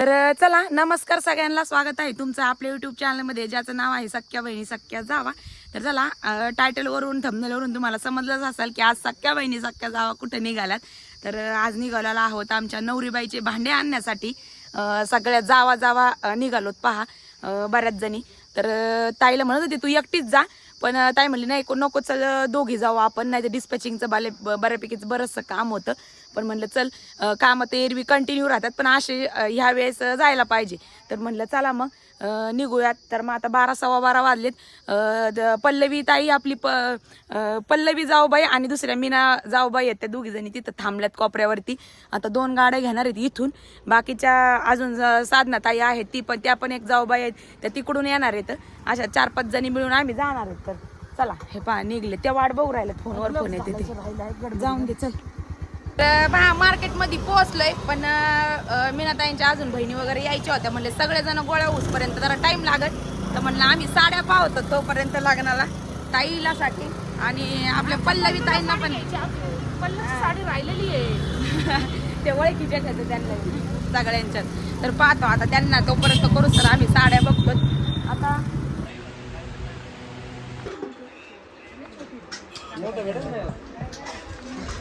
तर चला नमस्कार सगळ्यांना स्वागत आहे तुमचं आपल्या युट्यूब चॅनलमध्ये ज्याचं नाव आहे सख्या बहिणी सख्या जावा. तर चला टायटलवरून थंबनेलवरून तुम्हाला समजलंच असेल की आज सख्या बहिणी सख्या जावा कुठं निघाल्यात. तर आज निघालेला आहोत आमच्या नवरीबाईचे भांडे आणण्यासाठी. सगळ्या जावा जावा निघालोत पहा बऱ्याच जणी. तर ताईला म्हणत होती तू एकटीच जा. पण ताई म्हणली नाही नको चल दोघी जाऊ आपण नाही तर डिस्पॅचिंगचं बाले ब- बऱ्यापैकीच बरंचसं काम होतं. पण म्हणलं चल कामं ते एरवी कंटिन्यू राहतात पण असे ह्या वेळेस जायला पाहिजे. तर म्हणलं चला मग निघूयात. तर मग आता बारा सव्वा बारा वाजलेत पल्लवी ताई आपली प पल्लवी जाऊबाई आणि दुसऱ्या मीना जाऊबाई आहेत. त्या दोघी जणी तिथं थांबल्यात कोपऱ्यावरती. आता दोन गाड्या घेणार आहेत इथून. बाकीच्या अजून साधना ताई आहेत ती पण त्या पण एक जाऊबाई आहेत. त्या तिकडून येणार आहेत. अशा चार पाच जणी मिळून आम्ही जाणार आहेत. तर चला हे पहा निघले. त्या वाट बघू राहिल्या फोनवर फोन येते ते. जाऊन दे चल. तर पहा मार्केटमध्ये पोहोचलोय पण मीनाताईंच्या अजून बहिणी वगैरे यायच्या होत्या. म्हणले सगळेजण गोळ्या होसपर्यंत जरा टाइम लागत तर म्हणलं आम्ही साड्या पाहतो तोपर्यंत लागणारा ताईला साठी. आणि आपल्या पल्लवी ताईंना पण. साडी राहिलेली आहे. ते ओळखीच्या आहेत त्यांना. सगळ्यांच्यात. तर पाहतो आता त्यांना तोपर्यंत करू तर आम्ही साड्या बघतो. आता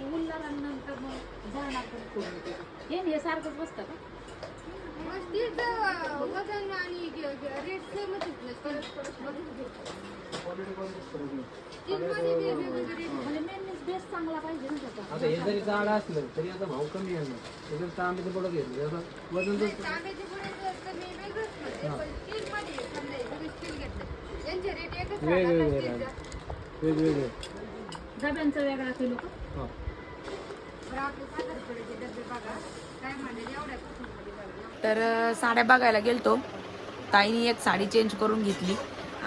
मग जाणार पण हे हे सारखंच बसतं का? वजन आणि रेट सेमच म्हणजे मेननेस बेस चांगला पाहिजे ना त्याचा. आता हे जरी जाड असलं तरी आता भाव कमी आहे ना. त्याच्यात तांब्याचं पडत घेतलं आता वजन जर तांब्याचे पुढे कमी वेगळंच पडते पण स्टील मध्ये समजा तुम्ही स्टील घेतलं. त्यांचे रेट एकच वेगवेगळे राहतात राहतात. वेगवेगळे डब्यांचा वेगळा किलो का हा. तर साड्या बघायला गेलतो. ताईने एक साडी चेंज करून घेतली.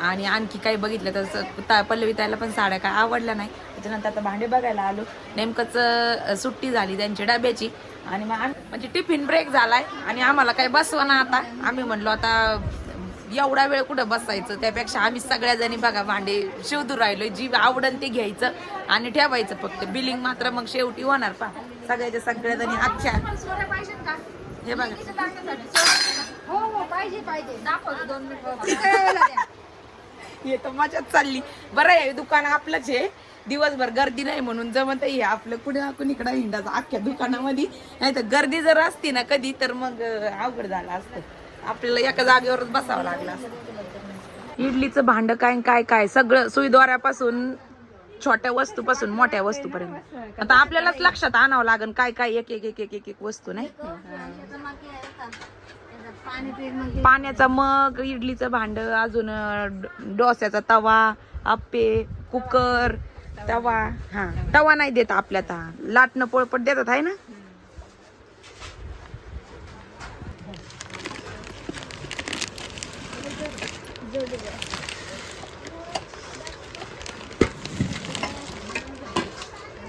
आणि आणखी काही बघितलं तर ता- पल्लवी ताईला पण साड्या काय आवडल्या नाही. त्याच्यानंतर आता भांडे बघायला आलो. नेमकंच सुट्टी झाली त्यांची डब्याची. आणि मग म्हणजे टिफिन ब्रेक झालाय. आणि आम्हाला काही बसवा ना आता. आम्ही म्हणलो आता एवढा वेळ कुठं बसायचं? त्यापेक्षा आम्ही सगळ्या जणी बघा भांडे शोधू राहिलो जी आवडन ते घ्यायचं आणि ठेवायचं फक्त. बिलिंग मात्र मग शेवटी होणार पा सगळ्याच्या सगळ्या जणी का हे बघा? हो हो पाहिजे पाहिजे. दाखवतो दोन मिनिट. हे तर मजाच चालली. बरं आहे दुकान आपलंच आहे. दिवसभर गर्दी नाही म्हणून जमत आहे. आपलं कुठे आपण इकडं हिंडाचं अख्ख्या दुकानामध्ये. नाही तर गर्दी जर असती ना कधी तर मग अवघड झालं असतं. आपल्याला एका जागेवरच बसावं लागलं इडलीचं भांड काय काय काय? सगळं सुईद्वारापासून छोट्या वस्तूपासून मोठ्या वस्तूपर्यंत. आता आपल्यालाच लक्षात आणावं लागेल काय काय एक एक एक एक एक एक वस्तू नाही? पाण्याचा मग इडलीचं भांड अजून डोस्याचा तवा आप्पे कुकर तवा. हा तवा नाही देत आपल्या आता. लाटणं पोळपट देतात आहे ना?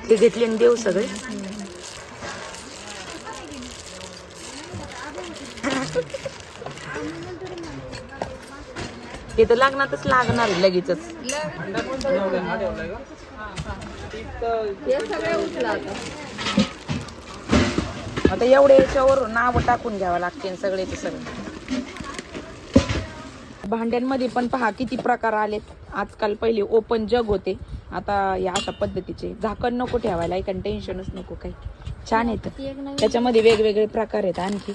ते घेतले आणि देऊ सगळे. ते तर लागणारच लागणार लगेच आता एवढ्या याच्यावर नाव टाकून घ्यावं लागते सगळे ते सगळे. भांड्यांमध्ये पण पहा किती प्रकार आलेत. आजकाल पहिले ओपन जग होते. आता या अशा पद्धतीचे झाकण नको ठेवायला काही टेन्शनच नको काही. छान येत त्याच्यामध्ये वेगवेगळे प्रकार आहेत आणखी.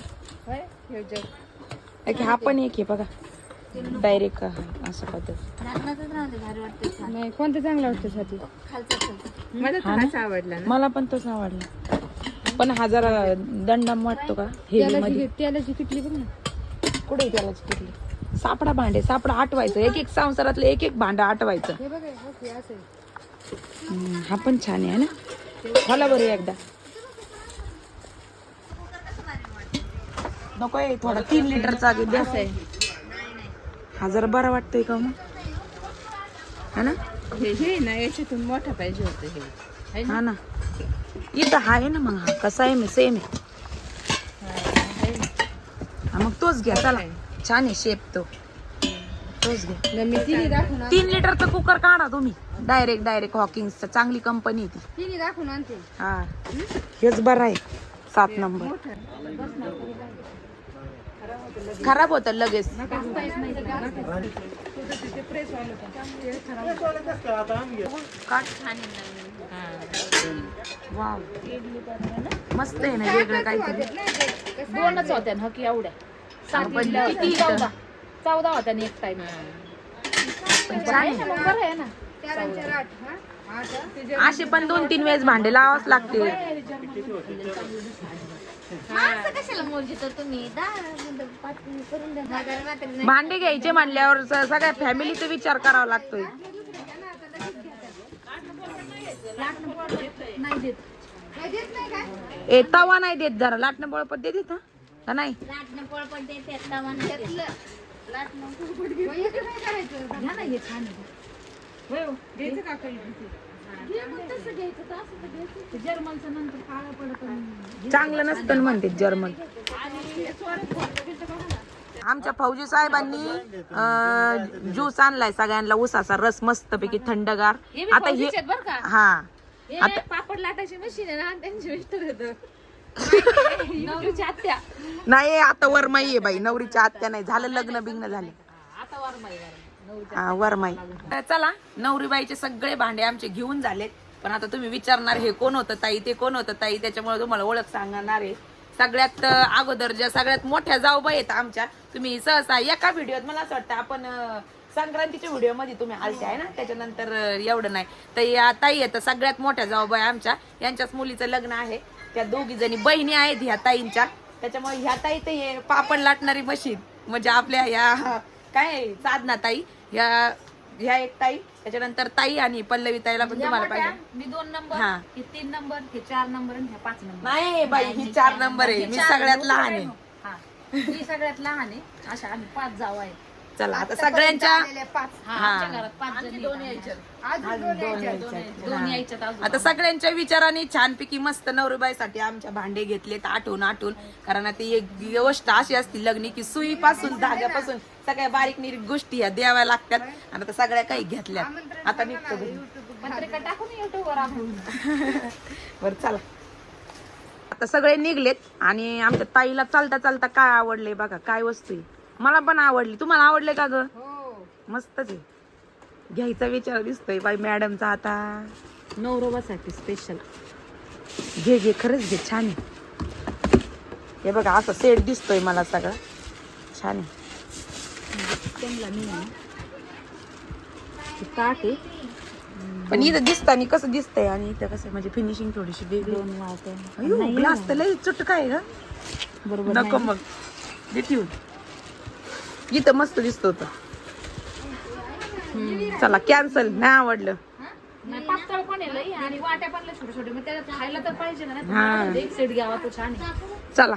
एक हा पण एक आहे बघा. डायरेक्ट असं पद्धत. नाही कोणतं चांगलं वाटतं साठी मला हा ना? आवडला मला पण तोच आवडला. पण हा जरा दंडम वाटतो का? तेलाची किटली बघ ना. कुठे त्याला चिकटली सापडा भांडे सापडा आठवायचं एक एक संसारातलं एक एक भांड आठवायचं हे हे आहे. हा पण छान आहे ना? मला बरं एकदा. नको आहे थोडा तीन लिटरचा द्या. हा जरा बरं वाटतंय का मग? हा ना? हे हे ना याच्यातून मोठा पाहिजे होतं हे. है ना? हा ना. इथं हा आहे ना मग हा कसा आहे मी सेम आहे. हा, मग तोच घ्या चला. छान आहे शेप तो. तोच घ्या मी तिने दाखवून आण- तीन लिटरचा कुकर काढा तुम्ही. डायरेक्ट डायरेक्ट हॉकिंगचा चांगली कंपनी ती. तिने दाखवून आणते. हा. हेच बरं आहे. सात नंबर खराब होतं लगेच. वाव. मस्त आहे ना वेगळं काहीतरी. दोनच होत्या ना की एवढ्या. किती. इथं? चौदा चौदा होत्या ना एक टाइम बरं आहे. ना. हा असे पण दोन तीन वेळेस भांडे लावाच लागते माणसं कशाला मोजतो तुम्ही? करून भांडे घ्यायचे म्हणल्यावर स- सगळ्या फॅमिलीचा विचार करावा लागतोय. नाही देत. काय देत नाही काय? ए तवा नाही देत जरा. लाटणं बळपत देत हा. का नाही? चांगलं नसतं म्हणते जर्मन. आमच्या फौजी साहेबांनी ज्यूस आणलाय सगळ्यांना उसाचा रस मस्तपैकी थंडगार. हे बी आता हे हा. हे पापड लाटायची मशीन आहे ना त्यांचे मिस्टर नवरीची आत्या. नाही आता वरमाई आहे बाई. नवरीच्या आत्या नाही. झालं लग्न बिग्न झाले. आता वरमाई हा वरमाई चला नवरीबाईचे सगळे भांडे आमचे घेऊन झाले पण आता तुम्ही विचारणार हे कोण होतं ताई ते कोण होतं ताई? त्याच्यामुळे तुम्हाला ओळख सांगणार आहे. सगळ्यात अगोदर ज्या सगळ्यात मोठ्या जाऊबाई आहेत आमच्या तुम्ही सहसा एका व्हिडिओत मला असं वाटतं आपण संक्रांतीच्या व्हिडिओमध्ये तुम्ही आलते आहे ना? त्याच्यानंतर एवढं नाही. तर या ताई आहेत सगळ्यात मोठ्या जाऊबाई आमच्या. यांच्याच मुलीचं लग्न आहे. त्या दोघी जणी बहिणी आहेत ह्या ताईंच्या. त्याच्यामुळे ह्या ताई ते हे पापड लाटणारी मशीन. म्हणजे आपल्या ह्या काय साधना ताई. ह्या ह्या एक ताई. त्याच्यानंतर ताई आणि पल्लवी ताईला पण तुम्हाला पाहिजे. मी दोन नंबर हा. हे तीन नंबर हे चार नंबर आणि हे पाच नंबर. नाही बाई ही चार नंबर आहे. मी सगळ्यात लहान आहे. हा. मी सगळ्यात लहान आहे. अशा आम्ही पाच जाऊ आहे. चला आता सगळ्यांच्या आलेले पाच. आमच्या घरात पाच जणी दोन यायच्यात अजून दोन यायचे. दोन यायच्यात अजून. आता सगळ्यांच्या विचाराने छानपैकी मस्त नवरीबाईसाठी आमच्या भांडे घेतलेत आठवून आठवून कारण आता ती एक गोष्ट अशी असती लग्नी की सुईपासून धाग्यापासून सगळ्या बारीक निरीक गोष्टी या द्याव्या लागतात. आणि आता सगळ्या काही घेतल्या. आता निघतो बरं चला. आता सगळे निघलेत आणि आमच्या ताईला चालता चालता काय आवडले बघा काय वस्तू आहे? मला पण आवडली. तुम्हाला आवडले का ग? हो. मस्तच आहे घ्यायचा विचार दिसतोय बाई मॅडमचा आता. नवरोबासाठी स्पेशल घे घे खरंच घे छान आहे. हे बघा असं सेट दिसतोय मला सगळं. छान आहे. पण इथं दिसतानी कसं दिसतंय आणि इथं कसं म्हणजे फिनिशिंग थोडीशी वेगळी. ग्लास तर लय चुटका आहे का बरोबर नको मग. दे ठेवून इथं मस्त दिसत होत. चला कॅन्सल नाही आवडलं. नाही पातळ पण आहे लई आणि वाट्या पण लई छोटे छोटे. मग त्याला खायला तर पाहिजे ना हा. नाही एक सेट घ्यावा तो छान आहे. चला.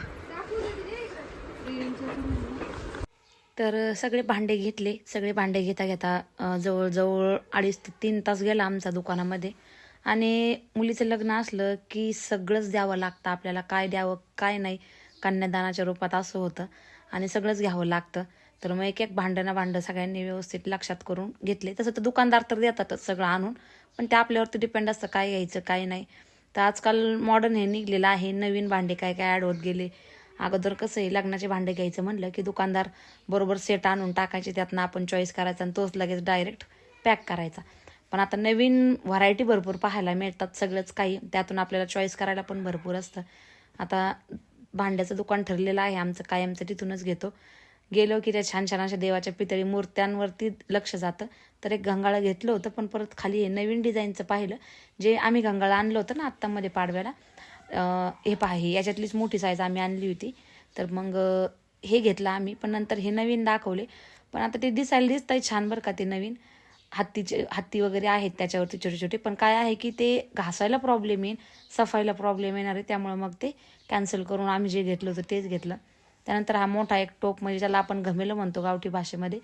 तर सगळे भांडे घेतले. सगळे भांडे घेता घेता अ, जवळजवळ अडीच ते तीन तास गेला आमचा दुकानामध्ये. आणि मुलीचं लग्न असलं की सगळंच द्यावं लागतं आपल्याला. काय द्यावं काय नाही. कन्यादानाच्या रूपात असं होतं. आणि सगळंच घ्यावं लागतं. तर मग एक एक भांडं ना भांडं सगळ्यांनी व्यवस्थित लक्षात करून घेतले. तसं तर दुकानदार तर देतातच सगळं आणून पण ते आपल्यावरती डिपेंड असतं काय घ्यायचं काय नाही. तर आजकाल मॉडर्न हे निघलेलं आहे. नवीन भांडे काय काय ॲड होत गेले. अगोदर कसं आहे लग्नाचे भांडे घ्यायचं म्हणलं की दुकानदार बरोबर सेट आणून टाकायचे त्यातनं आपण चॉईस करायचा आणि तोच लगेच डायरेक्ट पॅक करायचा. पण आता नवीन व्हरायटी भरपूर पाहायला मिळतात सगळंच काही. त्यातून आपल्याला चॉईस करायला पण भरपूर असतं. आता भांड्याचं दुकान ठरलेलं आहे. आमचं कायमचं तिथूनच घेतो. गेलो की त्या छान छान अशा देवाच्या पितळी मूर्त्यांवरती लक्ष जातं. तर एक घंगाळं घेतलं होतं पण परत खाली हे नवीन डिझाईनचं पाहिलं. जे आम्ही घंगाळं आणलं होतं ना आत्तामध्ये पाडव्याला हे पाहि याच्यातलीच मोठी साईज आम्ही आणली होती. तर मग हे घेतलं आम्ही पण नंतर हे नवीन दाखवले. पण आता ते दिसायला दिसत आहे छान बरं का ते नवीन. हत्तीचे हत्ती वगैरे आहेत त्याच्यावरती छोटे छोटे पण काय आहे की ते घासायला प्रॉब्लेम येईल सफाईला प्रॉब्लेम येणार आहे. त्यामुळे मग ते कॅन्सल करून आम्ही जे घेतलं होतं तेच घेतलं. त्यानंतर हा मोठा एक टोप म्हणजे ज्याला आपण घमेलं म्हणतो गावठी भाषेमध्ये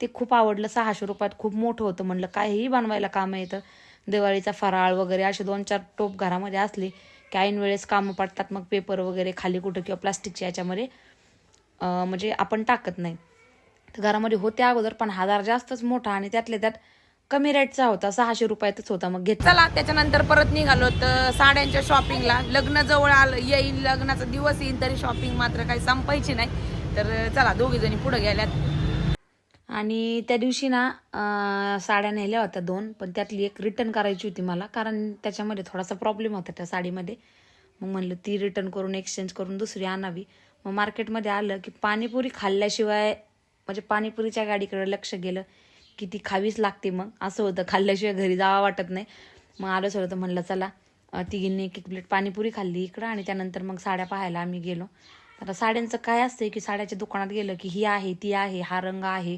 ते खूप आवडलं. सहाशे रुपयात खूप मोठं होतं म्हणलं. काहीही बनवायला कामं येतं. दिवाळीचा फराळ वगैरे असे दोन चार टोप घरामध्ये असले की ऐन वेळेस कामं पडतात. मग पेपर वगैरे खाली कुठं किंवा प्लास्टिकच्या याच्यामध्ये म्हणजे आपण टाकत नाही. तर घरामध्ये होते अगोदर पण हजार जास्तच मोठा आणि त्यातल्या त्यात कमी रेटचा होता. सहाशे रुपयातच होता. मग घेतला. चला त्याच्यानंतर परत निघालो तर साड्यांच्या शॉपिंगला लग्न जवळ आलं येईल लग्नाचा दिवस येईल तरी शॉपिंग मात्र काही संपायची नाही. तर चला दोघी जणी पुढे गेल्यात. आणि त्या दिवशी ना साड्या नेल्या होत्या दोन पण त्यातली एक रिटर्न करायची होती मला कारण त्याच्यामध्ये थोडासा प्रॉब्लेम होता त्या साडीमध्ये. मग म्हणलं ती रिटर्न करून एक्सचेंज करून दुसरी आणावी. मग मार्केटमध्ये आलं की पाणीपुरी खाल्ल्याशिवाय म्हणजे पाणीपुरीच्या गाडीकडे लक्ष गेलं. की ती खावीच लागते मग. असं होतं. खाल्ल्याशिवाय घरी जावं वाटत नाही. मग आलोच होतं. म्हणलं चला तिघींनी एक एक प्लेट पाणीपुरी खाल्ली इकडं आणि त्यानंतर मग साड्या पाहायला आम्ही गेलो. आता साड्यांचं काय असतं की साड्याच्या दुकानात गेलं की ही आहे ती आहे हा रंग आहे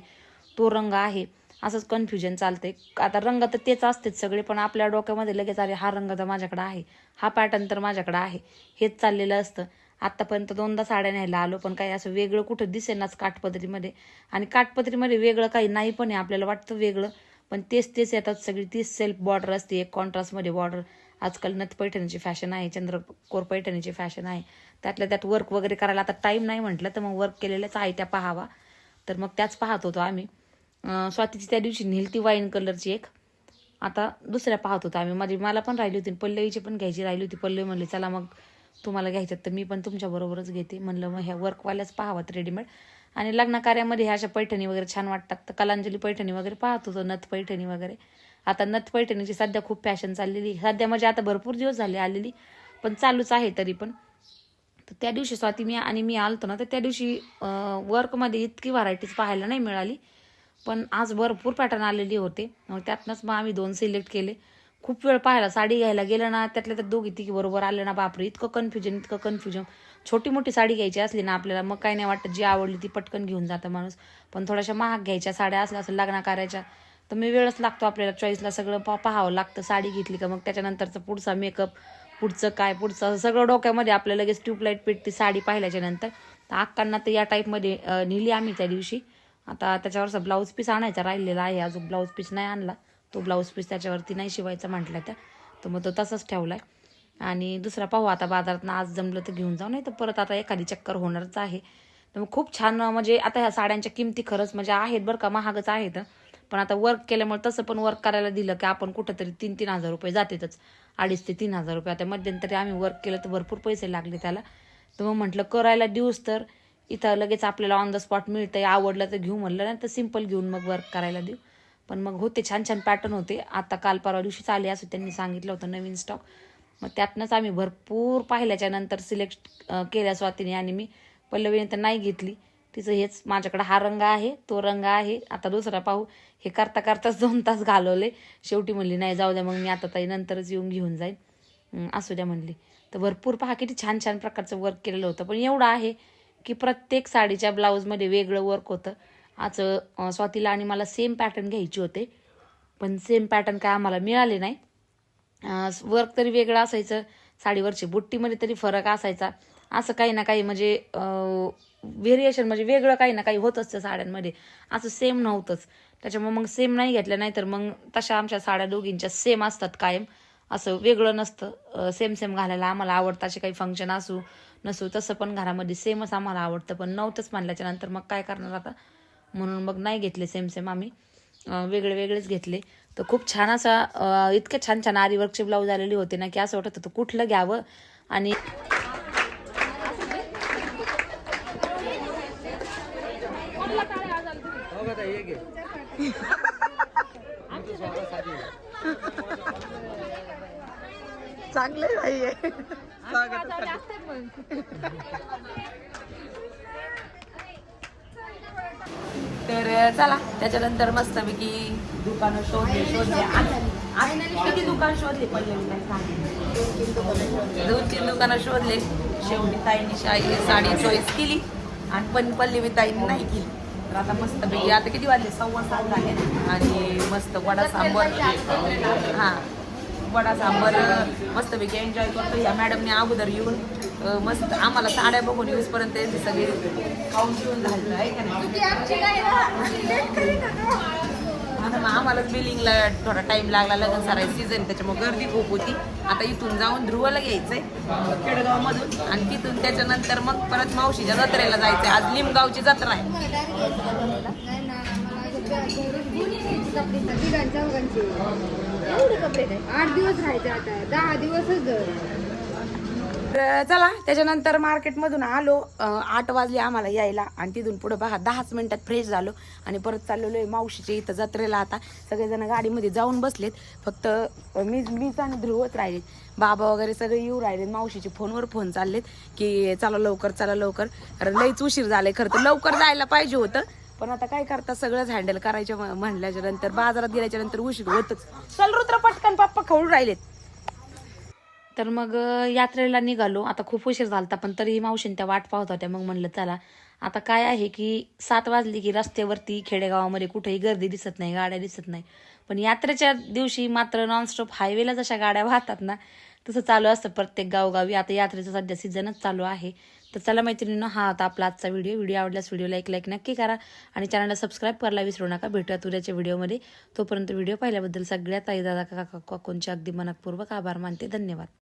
तो रंग आहे. असंच कन्फ्युजन चालतंय. आता रंग तर तेच असतेच सगळे पण आपल्या डोक्यामध्ये लगेच अरे हा रंग तर माझ्याकडे आहे. हा पॅटर्न तर माझ्याकडे आहे. हेच चाललेलं असतं. आत्तापर्यंत दोनदा साड्या न्यायला आलो पण काही असं वेगळं कुठं दिसेनाच काठपदरीमध्ये आणि काठपदरीमध्ये वेगळं काही नाही पण आहे आपल्याला वाटतं वेगळं. पण तेच तेच येतात सगळी तीच सेल्फ बॉर्डर असते. एक कॉन्ट्रास्टमध्ये बॉर्डर आजकाल नथ पैठणीची फॅशन आहे चंद्रकोर पैठणीची फॅशन आहे. त्यातल्या त्यात वर्क वगैरे करायला आता टाईम नाही म्हटलं तर मग वर्क केलेल्याच आहे त्या पाहावा. तर मग त्याच पाहत होतो आम्ही. स्वातीची त्या दिवशी नेलती वाईन कलरची एक. आता दुसऱ्या पाहत होतो आम्ही. माझी मला पण राहिली होती पल्लवीची पण घ्यायची राहिली होती. पल्लवी म्हणली चला मग तुम्हाला घ्यायच्यात तर मी पण तुमच्या बरोबरच घेते. म्हणलं मग ह्या वर्कवाल्याच पाहावात रेडीमेड आणि लग्न कार्यामध्ये ह्या अशा पैठणी वगैरे छान वाटतात. तर कलांजली पैठणी वगैरे पाहत होतो नथ पैठणी वगैरे. आता नथ पैठणीची सध्या खूप फॅशन चाललेली सध्या म्हणजे आता भरपूर दिवस झाले आलेली पण चालूच आहे तरी पण. तर त्या दिवशी स्वाती मी आणि मी आलतो ना तर त्या दिवशी वर्कमध्ये इतकी व्हरायटीज पाहायला नाही मिळाली. पण आज भरपूर पॅटर्न आलेली होते. मग त्यातनंच मग आम्ही दोन सिलेक्ट केले. खूप वेळ पाहायला साडी घ्यायला गेलं ना त्यातल्या त्यात दोघी तिघी बरोबर आले ना बापरे इतकं कन्फ्युजन इतकं कन्फ्युजन छोटी मोठी साडी घ्यायची असली ना आपल्याला मग काही नाही वाटत जी आवडली ती पटकन घेऊन जातं माणूस. पण थोड्याशा महाग घ्यायच्या साड्या असल्या असं लग्ना करायच्या तर मी वेळच लागतो आपल्याला चॉईसला सगळं पा पाहावं लागतं साडी घेतली का मग त्याच्यानंतरचा पुढचा मेकअप पुढचं काय पुढचं सगळं डोक्यामध्ये आपल्याला लगेच ट्यूबलाईट पेटते साडी पाहिल्याच्या नंतर. तर अक्कांना तर या टाईपमध्ये नेली आम्ही त्या दिवशी. आता त्याच्यावरचा ब्लाऊज पीस आणायचा राहिलेला आहे अजून ब्लाऊज पीस नाही आणला. तो ब्लाऊज पीस त्याच्यावरती नाही शिवायचा म्हटलं त्या तर मग तो तसाच आहे आणि दुसरा पाहू आता बाजारात आज जमलं तर घेऊन जाऊ. नाही तर परत आता एखादी चक्कर होणारच आहे. तर मग खूप छान म्हणजे आता ह्या साड्यांच्या किमती खरंच म्हणजे आहेत बरं का महागच आहेत. पण आता वर्क केल्यामुळे तसं पण वर्क करायला दिलं की आपण कुठंतरी तीन तीन हजार रुपये जातेच अडीच ते तीन हजार रुपये. आता मध्यंतरी आम्ही वर्क केलं तर भरपूर पैसे लागले त्याला. तर मग म्हटलं करायला देऊच तर. इथं लगेच आपल्याला ऑन द स्पॉट मिळतंय आवडलं तर घेऊ म्हणलं नाही तर सिंपल घेऊन मग वर्क करायला देऊ. पण मग होते छान छान पॅटर्न होते. आता काल परवा दिवशीच आले असं त्यांनी सांगितलं होतं नवीन स्टॉक मग त्यातनंच आम्ही भरपूर पाहिल्याच्या नंतर सिलेक्ट केल्या स्वातीने आणि मी. पल्लवीने तर नाही घेतली. तिचं हेच माझ्याकडे हा रंग आहे तो रंग आहे. आता दुसरा पाहू. हे करता करताच दोन तास घालवले. शेवटी म्हणली नाही जाऊ द्या मग मी आता ताई नंतरच येऊन घेऊन जाईन. असू द्या म्हणली. तर भरपूर पहा किती छान छान प्रकारचं वर्क केलेलं होतं. पण एवढं आहे की प्रत्येक साडीच्या ब्लाऊजमध्ये वेगळं वर्क होतं. आज स्वातीला आणि मला सेम पॅटर्न घ्यायचे होते. पण सेम पॅटर्न काय आम्हाला मिळाले नाही. वर्क तरी वेगळं असायचं. साडीवरची बुट्टीमध्ये तरी फरक असायचा. असं काही ना काही म्हणजे व्हेरिएशन म्हणजे वेगळं काही ना काही होतंच त्या साड्यांमध्ये. असं सेम नव्हतंच. त्याच्यामुळे मग सेम नाही घेतलं नाही तर मग तशा आमच्या साड्या दोघींच्या सेम असतात कायम. असं वेगळं नसतं. सेम सेम घालायला आम्हाला आवडतं. असे काही फंक्शन असू नसू तसं पण घरामध्ये सेमच आम्हाला आवडतं. पण नव्हतंच मानल्याच्या नंतर मग काय करणार आता? म्हणून मग नाही घेतले सेम सेम आम्ही. वेगळे वेगळेच घेतले. तर खूप छान असा इतके छान छान आरी वर्कचे ब्लाऊज आलेले होते ना की असं वाटत होतं कुठलं घ्यावं? आणि. चांगले तर चला त्याच्यानंतर मस्तपैकी दुकानं शोधले शोधले. किती दुकान शोधले? पल्लवी दोन तीन दुकानं शोधले. शेवटी ताईंनी शाही साडी चॉईस केली आणि पण पल्लवी ताईंनी नाही केली. तर आता मस्तपैकी आता किती वाजले? सव्वा सात झाले. आणि मस्त वडा सांबर. हां. वडा सांबर मस्तपैकी एन्जॉय करतो. ह्या मॅडमने अगोदर येऊन मस्त आम्हाला साड्या बघून येऊसपर्यंत यांचे सगळे खाऊन पिऊन झालेलं आहे का नाही. आता मग आम्हालाच बिलिंगला थोडा टाइम लागला लग्न सराय सीझन त्याच्यामुळे गर्दी खूप होती. आता इथून जाऊन ध्रुवला घ्यायचंय खेडगावमधून. आणि तिथून त्याच्यानंतर मग परत मावशीच्या जत्रेला जायचंय. आज लिमगावची जत्रा आहे. एवढे कपडे आठ दिवस राहायचे आता. दहा दिवसच. तर चला त्याच्यानंतर मार्केटमधून आलो. आठ वाजले आम्हाला यायला आणि तिथून पुढे बघा दहाच मिनिटात फ्रेश झालो आणि परत चाललेलो आहे मावशीच्या इथं जत्रेला आता. सगळेजण गाडीमध्ये जाऊन बसलेत. फक्त मीच मी मीच आणि ध्रुवच राहिलेत बाबा वगैरे सगळे येऊ राहिले. मावशीचे फोनवर फोन चाललेत की चला लवकर चला लवकर. लईच उशीर झालाय. खरं तर लवकर जायला पाहिजे होतं. पण आता काय करता सगळंच हँडल करायच्या म्हणल्याच्या नंतर बाजारात गेल्याच्यानंतर उशीर होतच. चल रुद्र पटकन पप्पा खाऊन राहिलेत. तर मग यात्रेला निघालो. आता खूप उशीर झालता पण तरीही मावशीन त्या वाट पाहत होत्या. मग म्हणलं चला. आता काय आहे की सात वाजली की रस्त्यावरती खेडेगावामध्ये कुठेही गर्दी दिसत नाही गाड्या दिसत नाही. पण यात्रेच्या दिवशी मात्र नॉनस्टॉप हायवेला जशा गाड्या वाहतात ना तसं चालू असतं प्रत्येक गावगावी. आता यात्रेचा सध्या सीझनच चालू आहे. तर चला मैत्रिणीनं हा आता आपला आजचा व्हिडिओ. व्हिडिओ आवडल्यास व्हिडिओला एक लाईक नक्की करा आणि चॅनलला सबस्क्राईब करायला विसरू नका. भेटूयात उद्याच्या व्हिडिओमध्ये. तोपर्यंत व्हिडिओ पाहिल्याबद्दल सगळ्यात आई दादा काका कोणच्या अगदी मनपूर्वक आभार मानते. धन्यवाद.